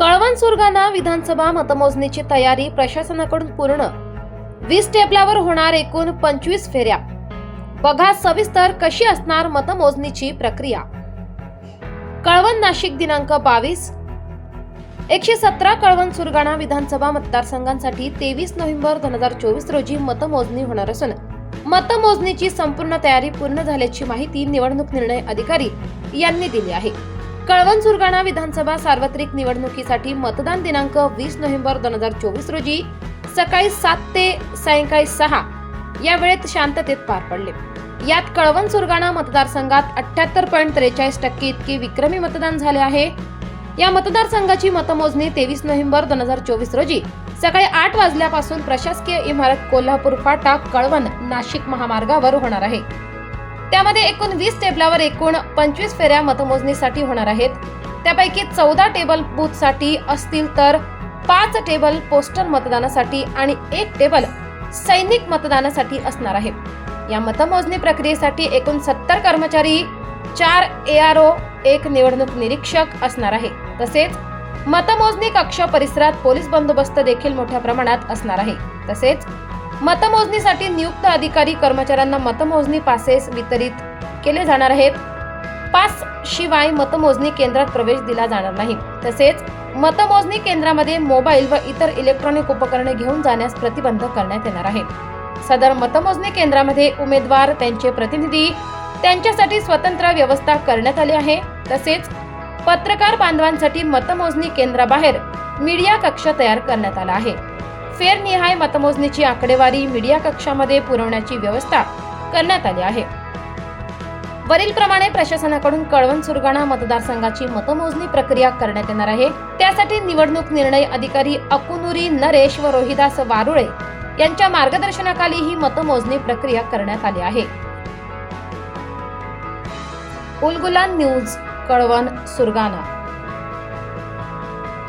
कळवण सुरगाणा विधानसभा मतमोजणीची तयारी प्रशासनाकडून पूर्ण. वीस टेबलावर होणार एकूण पंचवीस फेऱ्या. बघा सविस्तर कशी असणार मतमोजणीची प्रक्रिया. कळवण नाशिक दिनांक बावीस. एकशे सतरा कळवण सुरगाणा विधानसभा मतदारसंघांसाठी तेवीस नोव्हेंबर दोन हजार चोवीस रोजी मतमोजणी होणार असून मतमोजणीची संपूर्ण तयारी पूर्ण झाल्याची माहिती निवडणूक निर्णय अधिकारी यांनी दिली आहे. कळवण सुरगाणा विधानसभा सार्वत्रिक निवडणुकीसाठी मतदान दिनांक वीस नोव्हेंबर दोन हजार चोवीस रोजी सकाळी सात ते सायंकाळी सहा या वेळेत शांततेत पार पडले. यात कळवण सुरगाणा मतदारसंघात अठ्याहत्तर पॉईंट त्रेचाळीस टक्के इतके विक्रमी मतदान झाले आहे. या मतदारसंघाची मतमोजणी तेवीस नोव्हेंबर दोन हजार चोवीस रोजी सकाळी आठ वाजल्यापासून प्रशासकीय इमारत कोल्हापूर फाटा कळवण नाशिक महामार्गावर होणार आहे. त्यामध्ये एकूण वीस टेबलावर एकूण पंचवीस फेऱ्या मतमोजणीसाठी होणार आहेत. त्यापैकी चौदा टेबल बूथसाठी असतील तर पाच टेबल पोस्टल मतदानासाठी आणि एक टेबल सैनिक मतदानासाठी असणार आहे या मतमोजणी प्रक्रियेसाठी एकूण सत्तर कर्मचारी चार ए आर ओ एक निवडणूक निरीक्षक असणार आहे. तसेच मतमोजणी कक्ष परिसरात पोलीस बंदोबस्त देखील मोठ्या प्रमाणात असणार आहे. तसेच मतमोजणीसाठी नियुक्त अधिकारी कर्मचाऱ्यांना मतमोजणी पासेस वितरित केले जाणार आहेत. पास शिवाय मतमोजणी केंद्रात प्रवेश दिला जाणार नाही. तसेच मतमोजणी केंद्रामध्ये मोबाईल व इतर इलेक्ट्रॉनिक उपकरणे घेऊन जाण्यास प्रतिबंध करण्यात येणार आहे. सदर मतमोजणी केंद्रामध्ये उमेदवार त्यांचे प्रतिनिधी त्यांच्यासाठी स्वतंत्र व्यवस्था करण्यात आली आहे. तसेच पत्रकार बांधवांसाठी मतमोजणी केंद्राबाहेर मीडिया कक्ष तयार करण्यात आला आहे. फेरनिहाय मतमोजणीची आकडेवारी मीडिया कक्षामध्ये पुरवण्याची व्यवस्था करण्यात आली आहे. वरीलप्रमाणे प्रशासनाकडून कळवण सुरगाणा मतदारसंघाची मतमोजणी प्रक्रिया करण्यात येणार आहे. त्यासाठी निवडणूक निर्णय अधिकारी अकुनुरी नरेश व रोहिदास वारुळे यांच्या मार्गदर्शनाखाली ही मतमोजणी प्रक्रिया करण्यात आली आहे. उलगुलान न्यूज कळवण सुरगाणा.